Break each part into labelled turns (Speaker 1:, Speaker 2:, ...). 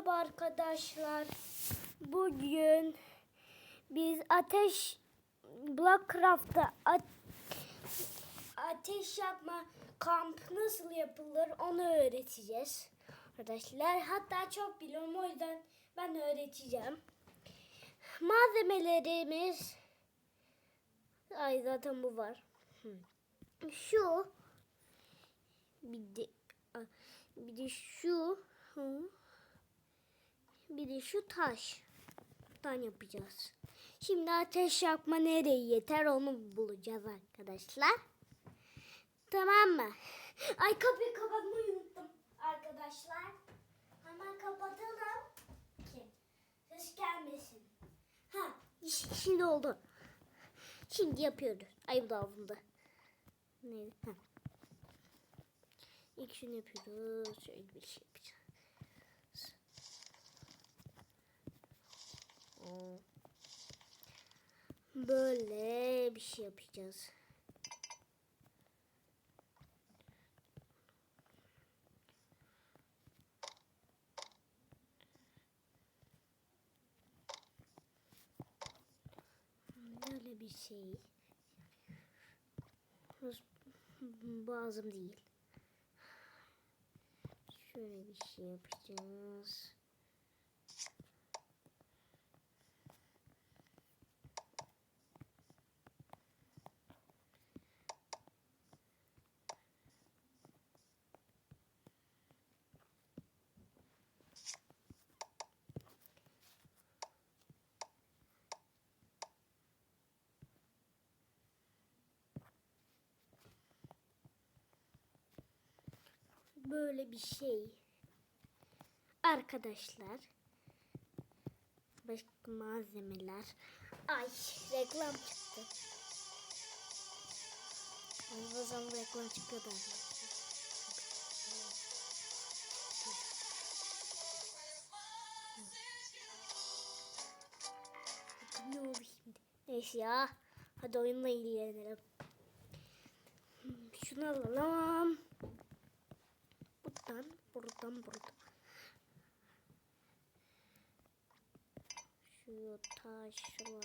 Speaker 1: Merhaba arkadaşlar. Bugün biz ateş Blackcraft'ta ateş yapma kamp nasıl yapılır onu öğreteceğiz. Arkadaşlar hatta çok biliyorum o yüzden ben öğreteceğim. Malzemelerimiz ay zaten bu var. Şu bir de bir de şu hı, bir de şu taştan yapacağız. Şimdi ateş yakma nereye yeter onu bulacağız arkadaşlar. Tamam mı? Ay kapıyı kapatmayı unuttum arkadaşlar. Hemen kapatalım ki ses gelmesin. Ha şimdi oldu. Şimdi yapıyoruz. Ay bu da alındı. Neydi? Ha. İlk şunu yapıyoruz. Şöyle bir şey yapacağız. Böyle bir şey yapacağız. Böyle bir şey. Bazım değil. Şöyle bir şey yapacağız. Böyle bir şey. Arkadaşlar. Başka malzemeler. Ay reklam çıktı. O zaman reklam arkadaşlar. Bakın ne oldu şimdi? Neyse ya. Hadi oyunla ilgilenelim. Şunu alalım. Buradan, buradan. Şu taşla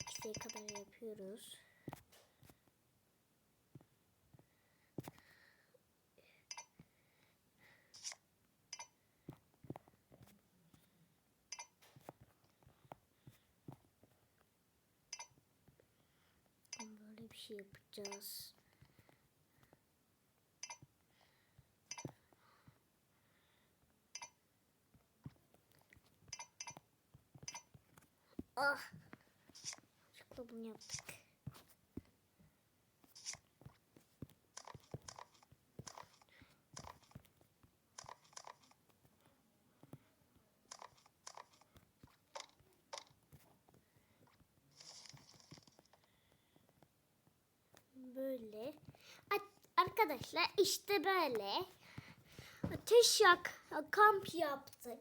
Speaker 1: ikisine kadar yapıyoruz. Böyle bir şey yapacağız. Ah. Çıktı bunu yaptık. Böyle. Arkadaşlar işte böyle. Ateş yak, kamp yaptık.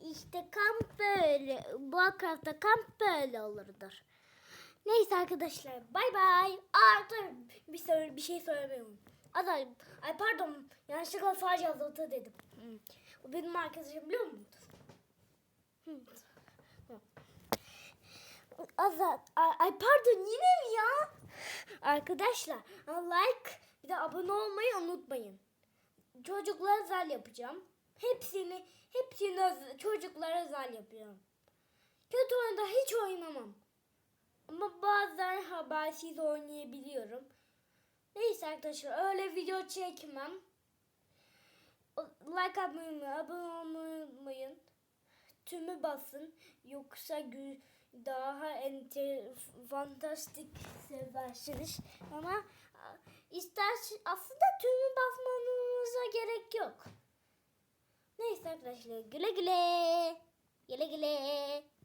Speaker 1: İşte kamp böyle. Bu Minecraft'ta kamp böyle olurdur. Neyse arkadaşlar bay bay. Aa dur bir, söyle, bir şey söylemeyi unuttum. Ay, pardon yanlışlıkla sadece azaltı dedim. O benim arkadaşım biliyor musun? Hı. Azat, ay, pardon yine mi ya? Arkadaşlar like bir de abone olmayı unutmayın. Çocuklara özel yapacağım. Hepsini hepsini çocuklara özel yapıyorum. Kötü oyunda hiç oynamam. Ama bazen habersiz oynayabiliyorum. Neyse arkadaşlar öyle video çekmem. Like atmayı abone olmayı unutmayın. Tümü basın. Yoksa daha enter, fantastik seversiniz. Ama ister aslında tümü basmanıza gerek yok. Arkadaşlar güle güle. Güle güle.